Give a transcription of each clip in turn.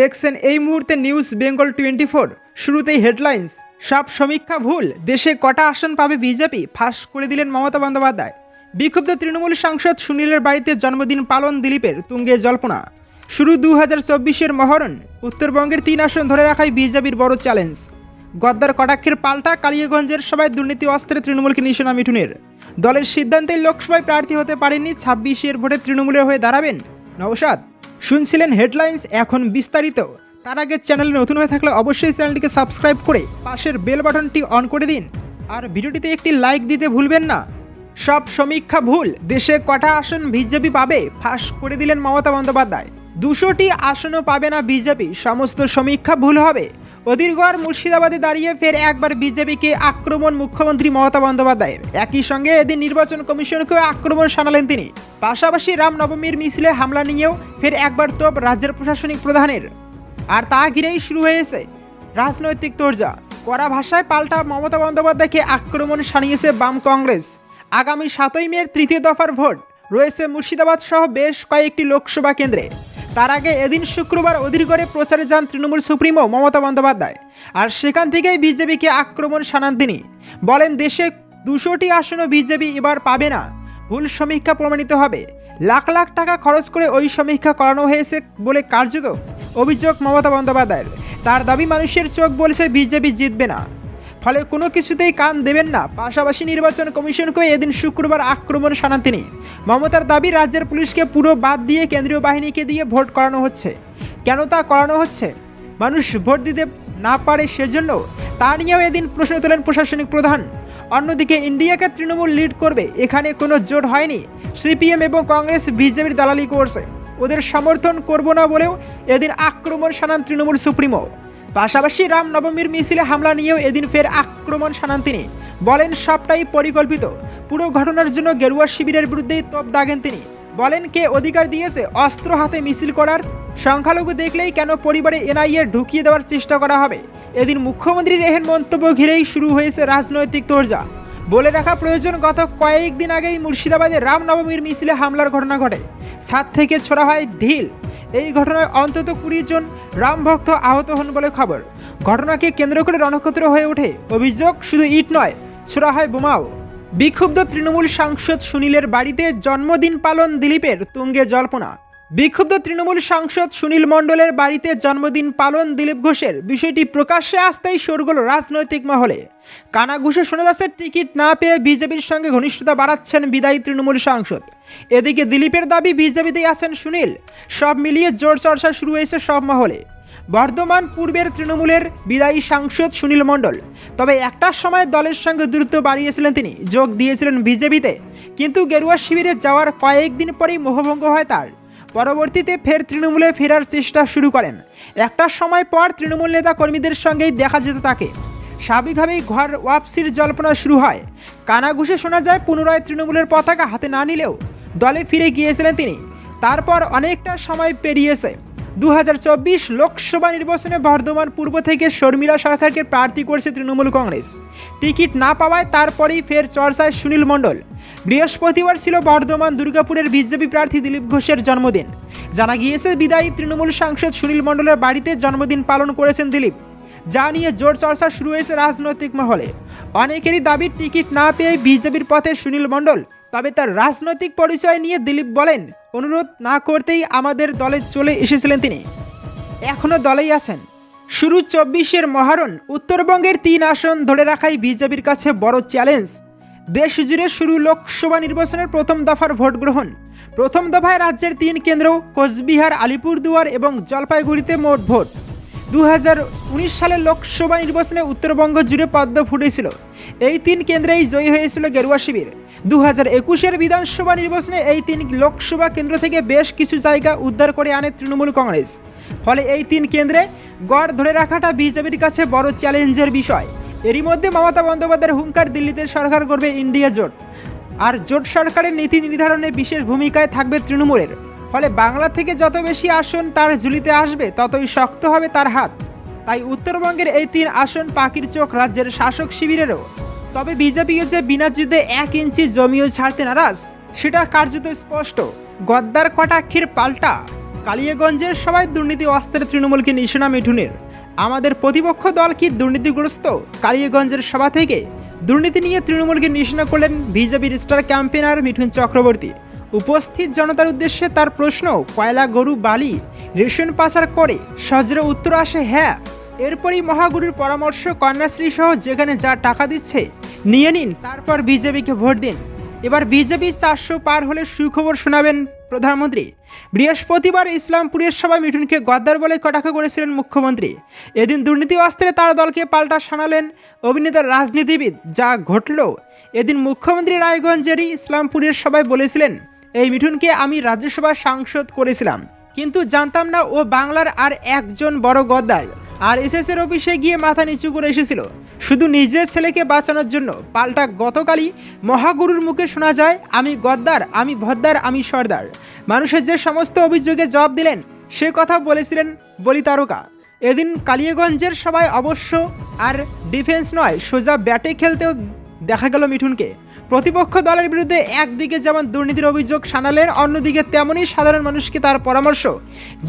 দেখছেন এই মুহূর্তে নিউজ বেঙ্গল টোয়েন্টি ফোর শুরুতেই হেডলাইন্স সব সমীক্ষা ভুল। দেশে কটা আসন পাবে বিজেপি ফাঁস করে দিলেন মমতা বন্দ্যোপাধ্যায়। বিক্ষুব্ধ তৃণমূল সাংসদ সুনীলের বাড়িতে জন্মদিন পালন দিলীপের তুঙ্গে জল্পনা। শুরু দু হাজার চব্বিশের মহরণ। উত্তরবঙ্গের তিন আসন ধরে রাখাই বিজেপির বড় চ্যালেঞ্জ গদ্দার কটাক্ষের পাল্টা কালিয়াগঞ্জের সবাই দুর্নীতি অস্ত্রে তৃণমূলকে নিশানা মিঠুনের। দলের সিদ্ধান্তে লোকসভায় প্রার্থী হতে পারেননি ছাব্বিশের ভোটে তৃণমূলের হয়ে দাঁড়াবেন নবসাদ শুনছিলেন হেডলাইন্স, এখন বিস্তারিত। তার আগে চ্যানেলে নতুন হয়ে থাকলে অবশ্যই চ্যানেলটিকে সাবস্ক্রাইব করে পাশের বেল বাটনটি অন করে দিন। আর ভিডিওটিতে একটি লাইক দিতে ভুলবেন না। সব সমীক্ষা ভুল। দেশে কটা আসন বিজেপি পাবে? ফাঁস করে দিলেন মমতা বন্দ্যোপাধ্যায়। দুশোটি আসনও পাবে না বিজেপি। সমস্ত সমীক্ষা ভুল হবে। অধীরগড় মুর্শিদাবাদে দাঁড়িয়ে ফের একবার বিজেপিকে আক্রমণ মুখ্যমন্ত্রী মমতা বন্দ্যোপাধ্যায়ের। একই সঙ্গে এদিন নির্বাচন কমিশনকেও আক্রমণ শানালেন তিনি। পাশাপাশি রামনবমীর মিছিলে হামলা নিয়েও ফের একবার তোপ রাজ্যের প্রশাসনিক প্রধানের। আর তা ঘিরেই শুরু হয়েছে রাজনৈতিক তোরজা কড়া ভাষায় পাল্টা মমতা বন্দ্যোপাধ্যায়কে আক্রমণ শানিয়েছে বাম কংগ্রেস। আগামী সাতই মের তৃতীয় দফার ভোট। রয়েছে মুর্শিদাবাদ সহ বেশ কয়েকটি লোকসভা কেন্দ্রে। তার আগে এদিন শুক্রবার অধীরগড়ে প্রচারে যান তৃণমূল সুপ্রিমো মমতা বন্দ্যোপাধ্যায়। আর সেখান থেকেই বিজেপিকে আক্রমণ শানান তিনি। বলেন, দেশে দুশোটি আসনও বিজেপি এবার পাবে না। ভুল সমীক্ষা প্রমাণিত হবে। লাখ লাখ টাকা খরচ করে ওই সমীক্ষা করানো হয়েছে বলে কার্যত অভিযোগ মমতা বন্দ্যোপাধ্যায়ের। তার দাবি, মানুষের চোখ বলেছে বিজেপি জিতবে না। ফলে কোনো কিছুতেই কান দেবেন না। পাশাপাশি নির্বাচন কমিশনকে এদিন শুক্রবার আক্রমণ শানান তিনি। মমতার দাবি, রাজ্যের পুলিশকে পুরো বাদ দিয়ে কেন্দ্রীয় বাহিনীকে দিয়ে ভোট করানো হচ্ছে। কেন তা করানো হচ্ছে? মানুষ ভোট দিতে না পারে সেজন্য তা নিয়েও এদিন প্রশ্ন তোলেন প্রশাসনিক প্রধান। অন্যদিকে ইন্ডিয়াকে তৃণমূল লিড করবে, এখানে কোনো জোট হয়নি। সিপিএম এবং কংগ্রেস বিজেপির দালালি করছে। ওদের সমর্থন করব না বলেও এদিন আক্রমণ শানান তৃণমূল সুপ্রিমো। পাশাপাশি রামনবমীর মিছিলে হামলা নিয়েও এদিন ফের আক্রমণ শানান তিনি। বলেন, সবটাই পরিকল্পিত। পুরো ঘটনার জন্য গেরুয়া শিবিরের বিরুদ্ধেই তোপ দাগেন তিনি। বলেন, কে অধিকার দিয়েছে অস্ত্র হাতে মিছিল করার? সংখ্যালঘু দেখলেই কেন পরিবারে এনআইএ ঢুকিয়ে দেওয়ার চেষ্টা করা হবে? এদিন মুখ্যমন্ত্রীর এহেন মন্তব্য ঘিরেই শুরু হয়েছে রাজনৈতিক তোরজা। বলে রাখা প্রয়োজন, গত কয়েকদিন আগেই মুর্শিদাবাদে রামনবমীর মিছিলে হামলার ঘটনা ঘটে। ছাদ থেকে ছোড়া হয় ঢিল। এই ঘটনায় অন্তত কুড়ি জন রামভক্ত আহত হন বলে খবর। ঘটনাকে কেন্দ্র করে রণক্ষত্র হয়ে ওঠে। অভিযোগ শুধু ইট নয় ছোড়া হয় বোমাও। বিক্ষুব্ধ তৃণমূল সাংসদ সুনীলের বাড়িতে জন্মদিন পালন দিলীপের তুঙ্গে জল্পনা। বিক্ষুব্ধ তৃণমূল সাংসদ সুনীল মণ্ডলের বাড়িতে জন্মদিন পালন দিলীপ ঘোষের বিষয়টি প্রকাশ্যে আসতেই সরগোল রাজনৈতিক মহলে। কানাঘুষে শোনা যাচ্ছে টিকিট না পেয়ে বিজেপির সঙ্গে ঘনিষ্ঠতা বাড়াচ্ছেন বিদায়ী তৃণমূল সাংসদ। এদিকে দিলীপের দাবি, বিজেপিতেই আছেন সুনীল। সব মিলিয়ে জোর চর্চা শুরু হয়েছে সব মহলে। বর্ধমান পূর্বের তৃণমূলের বিদায়ী সাংসদ সুনীল মণ্ডল। তবে একটা সময় দলের সঙ্গে দূরত্ব বাড়িয়েছিলেন তিনি, যোগ দিয়েছিলেন বিজেপিতে। কিন্তু গেরুয়া শিবিরে যাওয়ার কয়েকদিন পরেই মোহভঙ্গ হয় তার। পরবর্তীতে ফের তৃণমূলে ফেরার চেষ্টা শুরু করেন। একটা সময় পর তৃণমূল নেতা কর্মীদের সঙ্গেই দেখা যেত তাকে। স্বাভাবিকভাবেই ঘর ওয়াপসির জল্পনা শুরু হয়। কানাঘুষে শোনা যায়, পুনরায় তৃণমূলের পতাকা হাতে না নিলেও দলে ফিরে গিয়েছিলেন তিনি। তারপর অনেকটা সময় পেরিয়েছে। দু হাজার চব্বিশ লোকসভা নির্বাচনে বর্ধমান পূর্ব থেকে শর্মিলা সরকারকে প্রার্থী করছে তৃণমূল কংগ্রেস। টিকিট না পাওয়ায় তারপরেই ফের চর্চায় সুনীল মণ্ডল। বৃহস্পতিবার ছিল বর্ধমান দুর্গাপুরের বিজেপি প্রার্থী দিলীপ ঘোষের জন্মদিন। জানা গিয়েছে, বিদায়ী তৃণমূল সাংসদ সুনীল মণ্ডলের বাড়িতে জন্মদিন পালন করেছেন দিলীপ। যা নিয়ে জোর চর্চা শুরু হয়েছে রাজনৈতিক মহলে। অনেকেরই দাবির টিকিট না পেয়ে বিজেপির পথে সুনীল মণ্ডল তবে তার রাজনৈতিক পরিচয় নিয়ে দিলীপ বলেন, অনুরোধ না করতেই আমাদের দলে চলে এসেছিলেন তিনি। এখনও দলেই আছেন। শুরু চব্বিশের মহারণ, উত্তরবঙ্গের তিন আসন ধরে রাখাই বিজেপির কাছে বড় চ্যালেঞ্জ। দেশ জুড়ে শুরু লোকসভা নির্বাচনের প্রথম দফার ভোট গ্রহণ। প্রথম দফায় রাজ্যের তিন কেন্দ্র, কোচবিহার, আলিপুরদুয়ার এবং জলপাইগুড়িতে মোট ভোট। দু সালের লোকসভা নির্বাচনে উত্তরবঙ্গ জুড়ে পদ্ম ফুটেছিল। এই তিন কেন্দ্রেই জয়ী হয়েছিল গেরুয়া শিবির। দু হাজার একুশের বিধানসভা নির্বাচনে এই তিন লোকসভা কেন্দ্র থেকে বেশ কিছু জায়গা উদ্ধার করে আনে তৃণমূল কংগ্রেস। ফলে এই তিন কেন্দ্রে গড় ধরে রাখাটা বিজেপির কাছে বড় চ্যালেঞ্জের বিষয়। এরই মধ্যে মমতা বন্দ্যোপাধ্যায়ের হুঙ্কার দিল্লিতে সরকার করবে ইন্ডিয়া জোট। আর জোট সরকারের নীতি নির্ধারণে বিশেষ ভূমিকায় থাকবে তৃণমূলের। ফলে বাংলা থেকে যত বেশি আসন তার ঝুলিতে আসবে, ততই শক্ত হবে তার হাত। তাই উত্তরবঙ্গের এই তিন আসন পাখির চোখ রাজ্যের শাসক শিবিরেরও। তবে বিজেপিও যে বিনা যুদ্ধে এক ইঞ্চি জমিও ছাড়তে নারাজ, সেটা কার্যত স্পষ্ট। গদ্দার কটাক্ষের পাল্টা। কালিয়াগঞ্জের সবাই দুর্নীতি অস্ত্রের তৃণমূলকে নিশানা মিঠুনের। আমাদের প্রতিপক্ষ দল কি দুর্নীতিগ্রস্ত? কালিয়াগঞ্জের সভা থেকে দুর্নীতি নিয়ে তৃণমূলকে নিশানা করলেন বিজেপির স্টার ক্যাম্পেনার মিঠুন চক্রবর্তী। উপস্থিত জনতার উদ্দেশ্যে তার প্রশ্ন, কয়লা, গরু, বালি, রেশন পাচার করে সজরে উত্তর আসে হ্যাঁ। এরপরই মহাগুরুর পরামর্শ কন্যাশ্রী সহ যেখানে যা টাকা দিচ্ছে, নিয়ে নিন, তারপর বিজেপিকে ভোট দিন। এবার বিজেপি চারশো পার হলে সুখবর শোনাবেন প্রধানমন্ত্রী। বৃহস্পতিবার ইসলামপুরের সভায় মিঠুনকে গদ্দার বলে কটাক্ষ করেছিলেন মুখ্যমন্ত্রী। এদিন দুর্নীতি অস্ত্রে তার দলকে পাল্টা শানালেন অভিনেতার রাজনীতিবিদ। যা ঘটল, এদিন মুখ্যমন্ত্রী রায়গঞ্জেরই ইসলামপুরের সভায় বলেছিলেন, এই মিঠুনকে আমি রাজ্যসভার সাংসদ করেছিলাম। কিন্তু জানতাম না ও বাংলার আর একজন বড় গদ্দার। আর এসএসের অফিসে গিয়ে মাথা নিচু করে এসেছিল। শুধু নিজের ছেলেকে বাঁচানোর জন্য। পাল্টা গতকালই মহাগুরুর মুখে শোনা যায়, আমি গদ্দার, আমি ভদ্দার, আমি সর্দার। মানুষের যে সমস্ত অভিযোগে জবাব দিলেন, সে কথা বলেছিলেন বলি তারকা। এদিন কালিয়াগঞ্জের সবাই অবশ্য আর ডিফেন্স নয়, সোজা ব্যাটে খেলতেও দেখা গেল মিঠুনকে। প্রতিপক্ষ দলের বিরুদ্ধে একদিকে যেমন দুর্নীতির অভিযোগ শানালেন অন্যদিকে তেমনই সাধারণ মানুষকে তার পরামর্শ।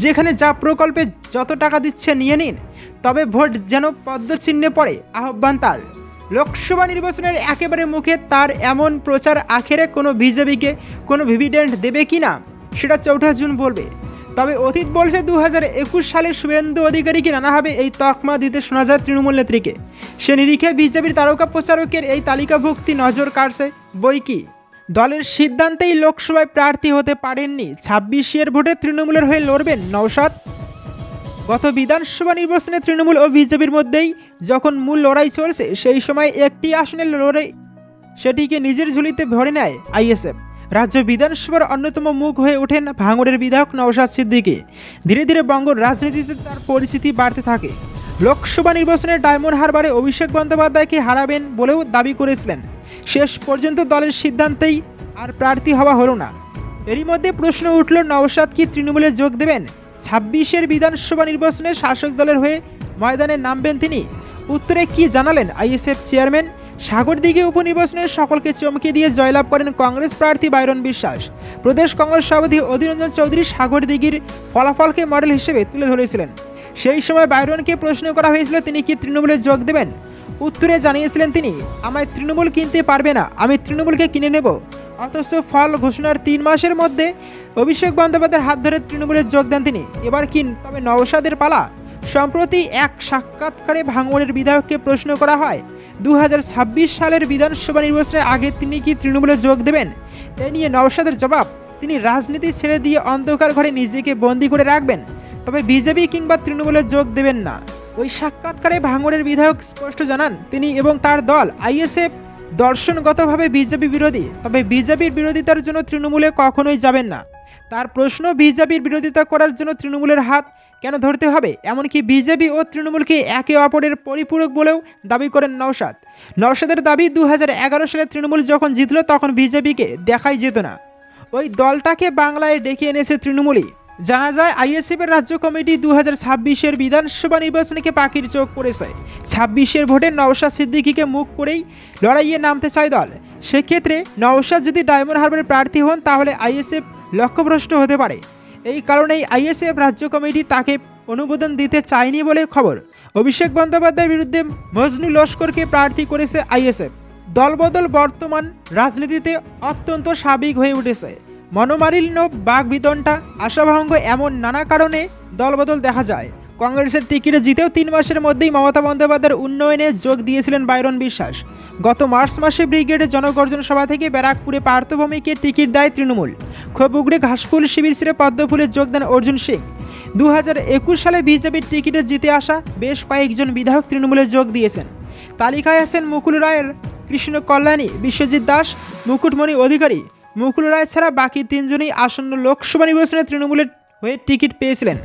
যেখানে যা প্রকল্পে যত টাকা দিচ্ছে নিয়ে নিন, তবে ভোট যেন পদ্মচিহ্নে পড়ে, আহ্বান তার। লোকসভা নির্বাচনের একেবারে মুখে তার এমন প্রচার আখেরে কোনো বিজেপিকে কোনো ভিভিডেন্ট দেবে কি না, সেটা চৌঠা জুন বলবে। তবে অতীত বলছে দু হাজার একুশ সালে শুভেন্দু অধিকারীকে নানাভাবে এই তকমা দিতে শোনা যায় তৃণমূল নেত্রীকে। সে নিরিখে বিজেপির তারকা প্রচারকের এই তালিকাভুক্তি নজর কাড়ছে বই কি দলের সিদ্ধান্তেই লোকসভায় প্রার্থী হতে পারেননি, ছাব্বিশের ভোটে তৃণমূলের হয়ে লড়বেন নৌসাদ গত বিধানসভা নির্বাচনে তৃণমূল ও বিজেপির মধ্যেই যখন মূল লড়াই চলছে, সেই সময় একটি আসনের লড়াই সেটিকে নিজের ঝুলিতে ভরে নেয় আইএসএফ। রাজ্য বিধানসভার অন্যতম মুখ হয়ে ওঠেন ভাঙড়ের বিধায়ক নওশাদ সিদ্দিকী। ধীরে ধীরে বঙ্গ রাজনীতিতে তার পরিচিতি বাড়তে থাকে। লোকসভা নির্বাচনে ডায়মন্ড হারবারে অভিষেক বন্দ্যোপাধ্যায়কে হারাবেন বলেও দাবি করেছিলেন। শেষ পর্যন্ত দলের সিদ্ধান্তেই আর প্রার্থী হওয়া হলো না। এরই মধ্যে প্রশ্ন উঠল, নওশাদ কি তৃণমূলে যোগ দেবেন? ছাব্বিশের বিধানসভা নির্বাচনে শাসক দলের হয়ে ময়দানে নামবেন তিনি। উত্তরে কি জানালেন আইএসএফ চেয়ারম্যান? সাগরদিঘি উপনির্বাচনে সকলকে চমকে দিয়ে জয়লাভ করেন কংগ্রেস প্রার্থী বাইরন বিশ্বাস। প্রদেশ কংগ্রেস সভাপতি অধীররঞ্জন চৌধুরী সাগরদিঘির ফলাফলকে মডেল হিসেবে তুলে ধরেছিলেন। সেই সময় বাইরনকে প্রশ্ন করা হয়েছিল, তিনি কি তৃণমূলে যোগ দেবেন? উত্তরে জানিয়েছিলেন তিনি, আমায় তৃণমূল কিনতে পারবে না, আমি তৃণমূলকে কিনে নেব। অথচ ফল ঘোষণার তিন মাসের মধ্যে অভিষেক বন্দ্যোপাধ্যায়ের হাত ধরে তৃণমূলে যোগ দেন তিনি। এবার কিন তবে নওশাদের পালা? সম্প্রতি এক সাক্ষাৎকারে ভাঙড়ের বিধায়ককে প্রশ্ন করা হয় দু হাজার ছাব্বিশ সালের বিধানসভা নির্বাচনের আগে তিনি কি তৃণমূলে যোগ দেবেন? এ নিয়ে নওশাদের জবাব, তিনি রাজনীতি ছেড়ে দিয়ে অন্ধকার ঘরে নিজেকে বন্দি করে রাখবেন, তবে বিজেপি কিংবা তৃণমূলে যোগ দেবেন না। ওই সাক্ষাৎকারে ভাঙড়ের বিধায়ক স্পষ্ট জানান, তিনি এবং তার দল, আইএসএফ, দর্শনগতভাবে বিজেপি বিরোধী, তবে বিজেপির বিরোধিতার জন্য তৃণমূলে কখনোই যাবেন না। তার প্রশ্ন, বিজেপির বিরোধিতা করার জন্য তৃণমূলের হাত কেন ধরতে হবে? এমনকি বিজেপি ও তৃণমূলকে একে অপরের পরিপূরক বলেও দাবি করেন নওশাদ। নওশাদের দাবি দু হাজার এগারো সালে তৃণমূল যখন জিতল, তখন বিজেপিকে দেখাই যেত না। ওই দলটাকে বাংলায় ডেকে এনেছে তৃণমূলই। জানা যায়, আইএসএফের রাজ্য কমিটি দু হাজার ছাব্বিশের বিধানসভা নির্বাচনকে পাখির চোখ পড়েছে। ছাব্বিশের ভোটে নওশাদ সিদ্দিকিকে মুখ করেই লড়াইয়ে নামতে চায় দল। সেক্ষেত্রে নওশাদ যদি ডায়মন্ড হারবারের প্রার্থী হন, তাহলে আইএসএফ লক্ষ্যভ্রষ্ট হতে পারে। এই কারণেই আইএসএফ রাজ্য কমিটি তাকে অনুমোদন দিতে চায়নি বলে খবর। অভিষেক বন্দ্যোপাধ্যায়ের বিরুদ্ধে মজনু লস্করকে প্রার্থী করেছে আইএসএফ। দলবদল বর্তমান রাজনীতিতে অত্যন্ত স্বাভাবিক হয়ে উঠেছে। মনোমালিন্য বাঘবিতণ্ডা আশাভঙ্গ এমন নানা কারণে দলবদল দেখা যায়। কংগ্রেসের টিকিটে জিতেও তিন মাসের মধ্যেই মমতা বন্দ্যোপাধ্যায়ের উন্নয়নে যোগ দিয়েছিলেন বাইরন বিশ্বাস। গত মার্চ মাসে ব্রিগেডের জনগর্জন সভা থেকে ব্যারাকপুরে পার্থভূমিকে টিকিট দেয় তৃণমূল। ক্ষোভ উগড়ে ঘাসফুল শিবির ছেড়ে পদ্মফুলে যোগ দেন অর্জুন সিং। দু হাজার একুশ সালে বিজেপির টিকিটে জিতে আসা বেশ কয়েকজন বিধায়ক তৃণমূলে যোগ দিয়েছেন। তালিকায় আছেন মুকুল রায়ের কৃষ্ণ কল্যাণী বিশ্বজিৎ দাস, মুকুটমণি অধিকারী। মুকুল রায় ছাড়া বাকি তিনজনই আসন্ন লোকসভা নির্বাচনে তৃণমূলের হয়ে টিকিট পেয়েছিলেন।